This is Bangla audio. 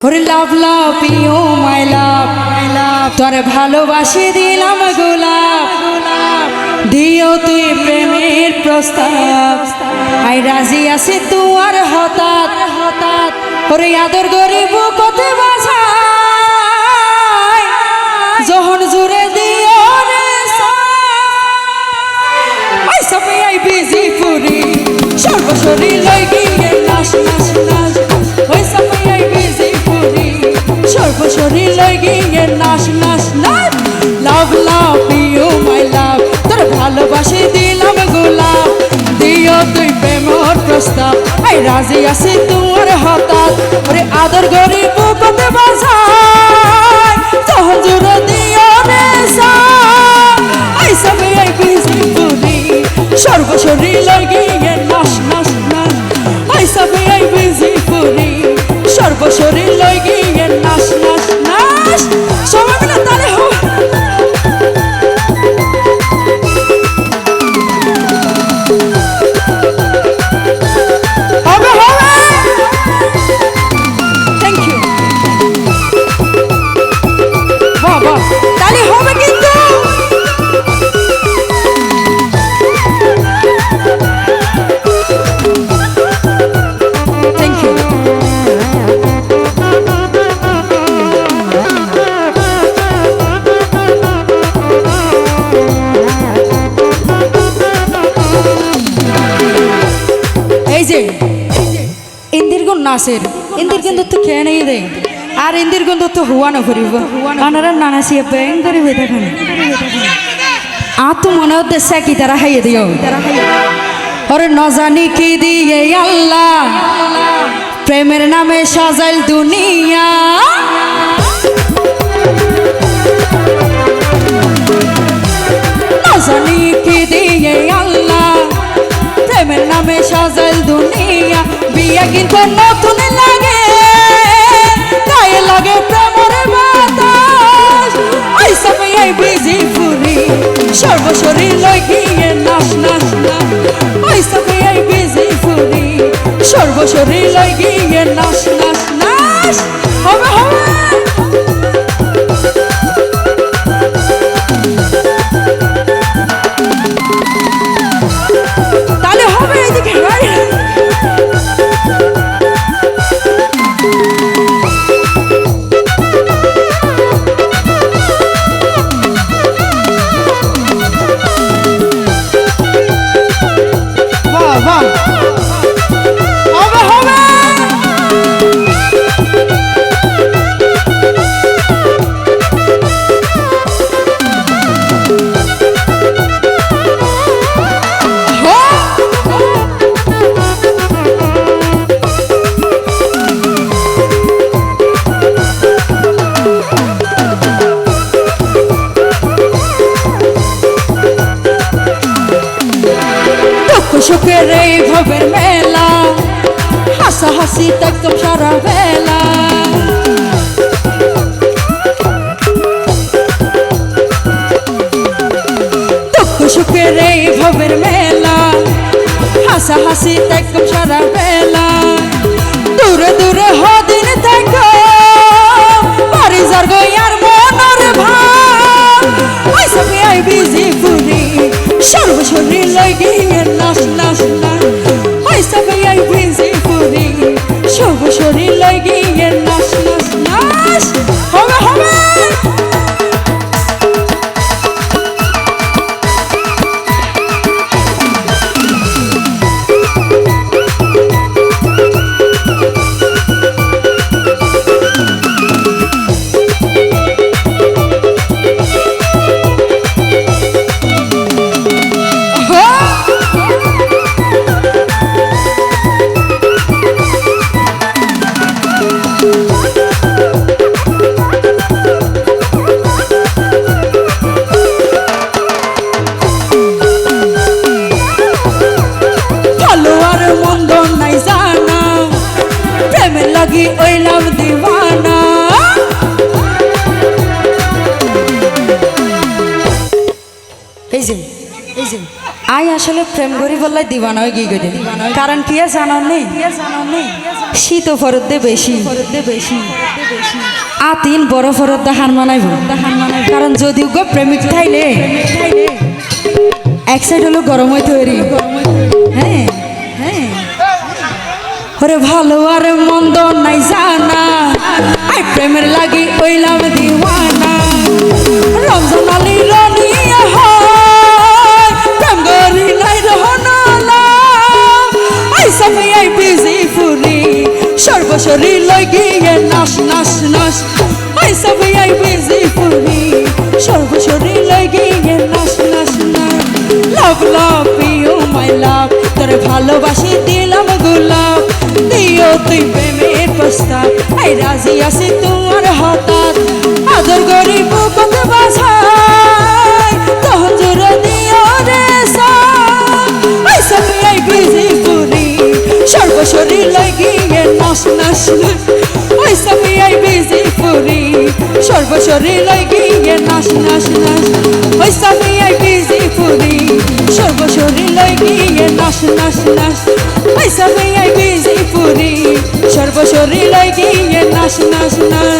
ওরে লাভ লাভ ইউ মাই লাভ তোর ভালোবাসি দিলাম গোলাপ। দিও তুই প্রেমের প্রস্তাব। আই রাজি আছে তুয়ার হঠাৎ। হঠাৎ ওরে আদর গরিব কত বাসায় যখন জুড়ে দিও রে আই সবে আই বিজি পুরি সর্বশরী লই আই রাজি আছি তোমার হঠাৎ ওরে আদর গরিব কত বাসায়। আই বিজি লাগিয়ে নাশ নাশ আই বিজি লাগিয়ে নাচের ইন্দির কিন্তু তো খেয়ে নেই রে আর ইন্দির কিন্তু তো হুয়ানো করিব আনারা নানাসিয়া ব্যাং করিব দেখেন আর তো মনে হতে কি তারা হাইয়ে দিও ওরে নজানি কি দিয়ে আল্লাহ প্রেমের নামে সাজাইল দুনিয়া বিয়ে কিন্তু নতুন লাগে, গায়ে লাগে প্রেমের বাতাস। ওই সময় বিজি ফুরি সর্বশরীর লই গিয়ে নাচ নাচ নাচ ওই সময় বিজি ফুরি সর্বশরীর লই গিয়ে নাচ নাচ নাচ হাসা হাসি একদম সারা বেলা। দুঃখ সুখের এই ভবের মেলা। হাসা হাসি একদম সারা বেলা। দূরে দূরে হদিন থাকো বাড়ি যার গইয়ার মনর ভাব ওই সঙ্গে আই বিজি ফুরি সর্বশরীর লাগি দিওয়ানা এই যে এই যে। আই আসলে প্রেম করি বললাই দিবানা হয়ে গিয়ে কারণ কি নেই জানার নেই শীত ফরত দে বেশি। বেশি আতিন বড় ফরত হার মানাইব। কারণ যদি গো প্রেমিক থাইলে, এক সাইড হলো গরম হইতে হরি ওরে ভালো আর মন্দ নাই জানা। আই প্রেমের লাগি ওইলাম দিওয়ানা। রমজান আলী রনি হয় প্রেম গরি নাই রহনালা। আই সামনে আই বিজি ফুরি সর্বশরী লই গিয়ে নাশ নাশ নাশ। আই নাশ লাভ লাভ, ইউ মাই লাভ, তোর ভালোবাসি দিও তুই প্রেমের প্রস্তাব। আই রাজি আছি তোমার হঠাৎ আদর করি বুকত বাছাই। তখন জোর দিও রে আই সবই আই বিজি পুরি সর্বশরী লাগিয়ে নাশ নাশ ওই সবই বিজি পুরি সর্বশরী লাগিয়ে নাশ নাশ নাশ ওই সবই বিজি পুরি সর্বশরী লাগিয়ে নাশ নাশ নাশ সবই আই বিজি পুরি সর্বশরী লাগিয়ে নাচ নাচ নাশ